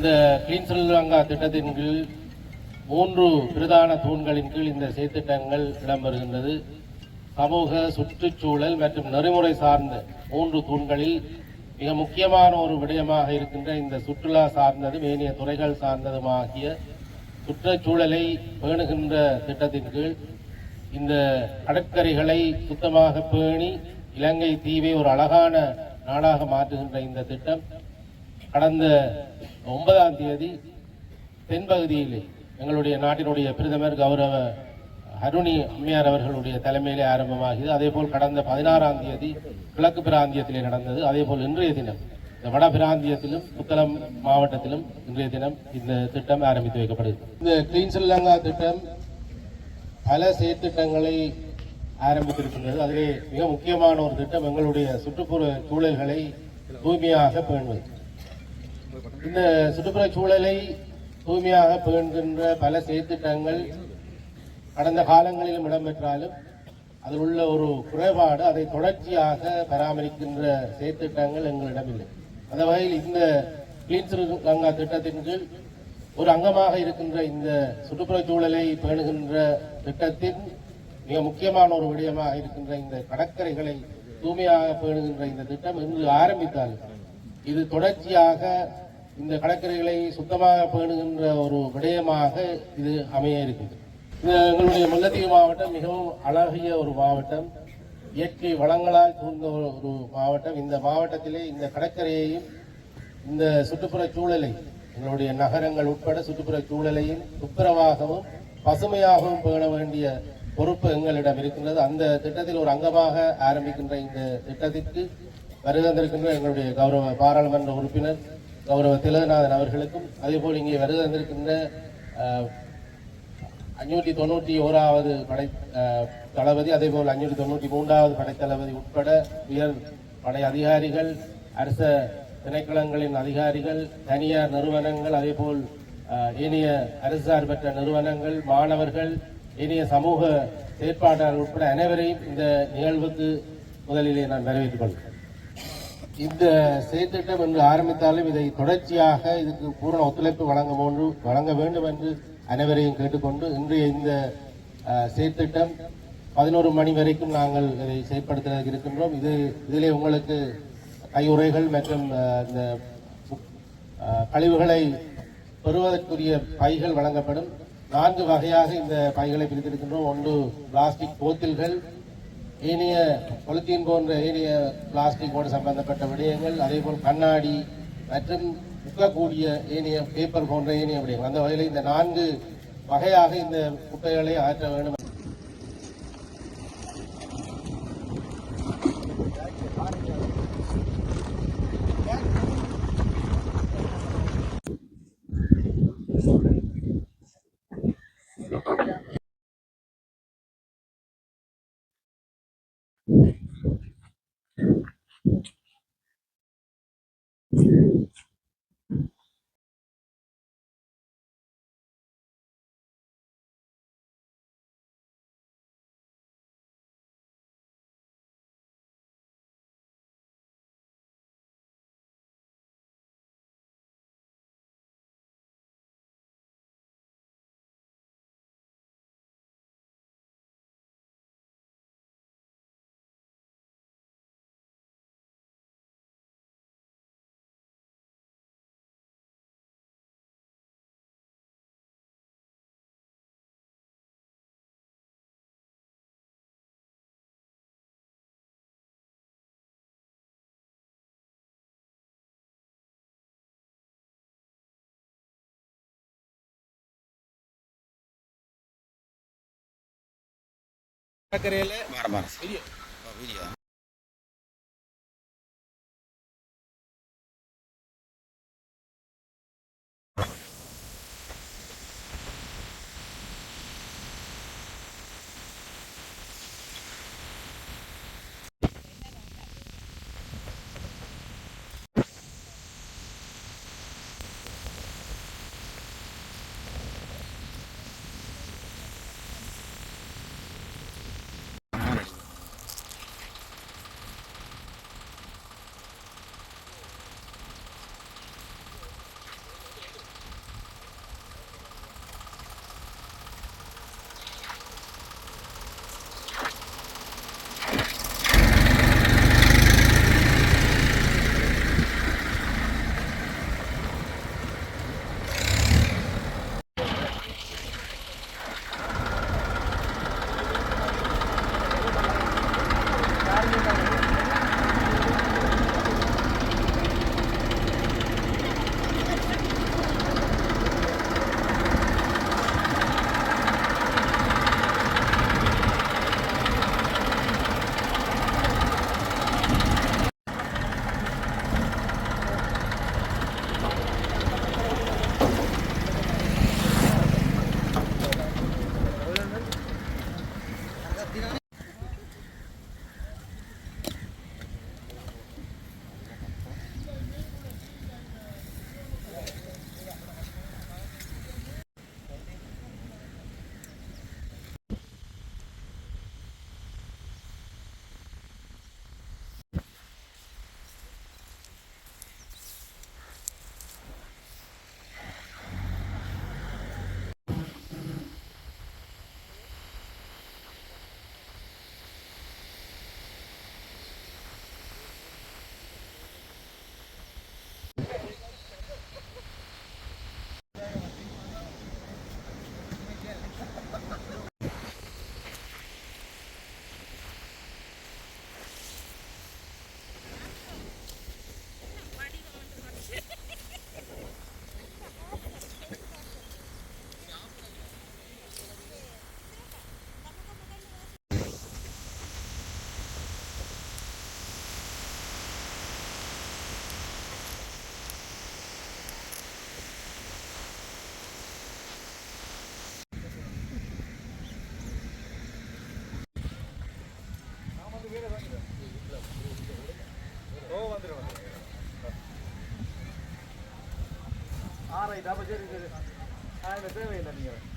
அந்த கிளீன் ஸ்ரீலங்கா திட்டத்தின் கீழ் மூன்று பிரதான தூண்களின் கீழ் இந்த செயற்திட்டங்கள் இடம்பெறுகின்றது. சமூக சுற்றுச்சூழல் மற்றும் நெறிமுறை சார்ந்த மூன்று தூண்களில் மிக முக்கியமான ஒரு விடயமாக இருக்கின்ற இந்த சுற்றுலா சார்ந்ததும் ஏனைய துறைகள் சார்ந்ததும் ஆகிய சுற்றுச்சூழலை பேணுகின்ற திட்டத்தின் கீழ் இந்த கடற்கரைகளை சுத்தமாக பேணி இலங்கை தீவை ஒரு அழகான நாடாக மாற்றுகின்ற இந்த திட்டம். கடந்த ஒன்பதாம் தேதி தென்பகுதியில் எங்களுடைய நாட்டினுடைய பிரதமர் கௌரவ அருணி அம்மையார் அவர்களுடைய தலைமையிலே ஆரம்பமாகியது. அதேபோல் கடந்த பதினாறாம் தேதி கிழக்கு பிராந்தியத்திலே நடந்தது. அதேபோல் இன்றைய தினம் இந்த வட பிராந்தியத்திலும் புத்தளம் மாவட்டத்திலும் இன்றைய தினம் இந்த திட்டம் ஆரம்பித்து வைக்கப்படுகிறது. இந்த கிளீன் ஸ்ரீலங்கா திட்டம் பல செயற்திட்டங்களை ஆரம்பித்திருக்கின்றது. அதிலே மிக முக்கியமான ஒரு திட்டம் எங்களுடைய சுற்றுப்புற சூழல்களை தூய்மையாக பேணுவது. இந்த சுற்றுப்புற சூழலை தூய்மையாக பேணுகின்ற பல செயற்திட்டங்கள் கடந்த காலங்களிலும் இடம்பெற்றாலும் அதில் உள்ள ஒரு குறைபாடு அதை தொடர்ச்சியாக பராமரிக்கின்ற செயற்திட்டங்கள் எங்களிடமில்லை. அந்த வகையில் இந்த கிளீன் கங்கா திட்டத்தின் கீழ் ஒரு அங்கமாக இருக்கின்ற இந்த சுற்றுப்புற சூழலை பேணுகின்ற திட்டத்தின் மிக முக்கியமான ஒரு விடயமாக இருக்கின்ற இந்த கடற்கரைகளை தூய்மையாக பேணுகின்ற இந்த திட்டம் இன்று ஆரம்பித்தாலும் இது தொடர்ச்சியாக இந்த கடற்கரைகளை சுத்தமாக பேணுகின்ற ஒரு விடயமாக இது அமைய இருக்குது இது எங்களுடைய முல்லத்தீவு மாவட்டம் மிகவும் அழகிய ஒரு மாவட்டம். இயற்கை வளங்களால் சூழ்ந்த ஒரு ஒரு மாவட்டம். இந்த மாவட்டத்திலே இந்த கடற்கரையையும் இந்த சுற்றுப்புற சூழலை எங்களுடைய நகரங்கள் உட்பட சுற்றுப்புற சூழலையும் துப்புரவாகவும் பசுமையாகவும் பேண வேண்டிய பொறுப்பு எங்களிடம் இருக்கின்றது. அந்த திட்டத்தில் ஒரு அங்கமாக ஆரம்பிக்கின்ற இந்த திட்டத்திற்கு வருகின்றிருக்கின்ற எங்களுடைய கௌரவ பாராளுமன்ற உறுப்பினர் கௌரவ திலகநாதன் அவர்களுக்கும் அதேபோல் இங்கே வருகின்றிருக்கின்ற வந்திருக்கின்ற அஞ்சூற்றி தொண்ணூற்றி ஓராவது படை தளபதி அதேபோல் அஞ்சூற்றி தொண்ணூற்றி மூன்றாவது படைத்தளபதி உட்பட உயர் படை அதிகாரிகள் அரச திணைக்களங்களின் அதிகாரிகள் தனியார் நிறுவனங்கள் அதேபோல் இனிய ஏனைய அரசு சார்பற்ற நிறுவனங்கள் மாணவர்கள் ஏனைய சமூக செயற்பாட்டாளர்கள் உட்பட அனைவரையும் இந்த நிகழ்வுக்கு முதலிலே நான் வரவேற்றுக் கொள்கிறேன். இந்த செயற்திட்டம் என்று ஆரம்பித்தாலும் இதை தொடர்ச்சியாக இதுக்கு பூரண ஒத்துழைப்பு வழங்க போன்று வழங்க வேண்டும் என்று அனைவரையும் கேட்டுக்கொண்டு இன்றைய இந்த செயற்திட்டம் பதினோரு மணி வரைக்கும் நாங்கள் இதை செயற்படுத்த இருக்கின்றோம். இது இதிலே உங்களுக்கு கையுறைகள் மற்றும் இந்த கழிவுகளை பெறுவதற்குரிய பைகள் வழங்கப்படும். நான்கு வகையாக இந்த பைகளை பிரித்திருக்கின்றோம். ஒன்று பிளாஸ்டிக் போத்தில்கள் ஏனைய பொலித்தீன் போன்ற ஏனைய பிளாஸ்டிக்கோடு சம்பந்தப்பட்ட விடயங்கள் அதேபோல் கண்ணாடி மற்றும் முக்கக்கூடிய ஏனைய பேப்பர் போன்ற ஏனைய விடயங்கள். அந்த வகையில் இந்த நான்கு வகையாக இந்த குப்பைகளை அகற்ற வேண்டும். கடற்கரையில் மாற மாற வீடியோ ધાબો ધાબો જરી જરી હા એટલે કહેવાય નહીં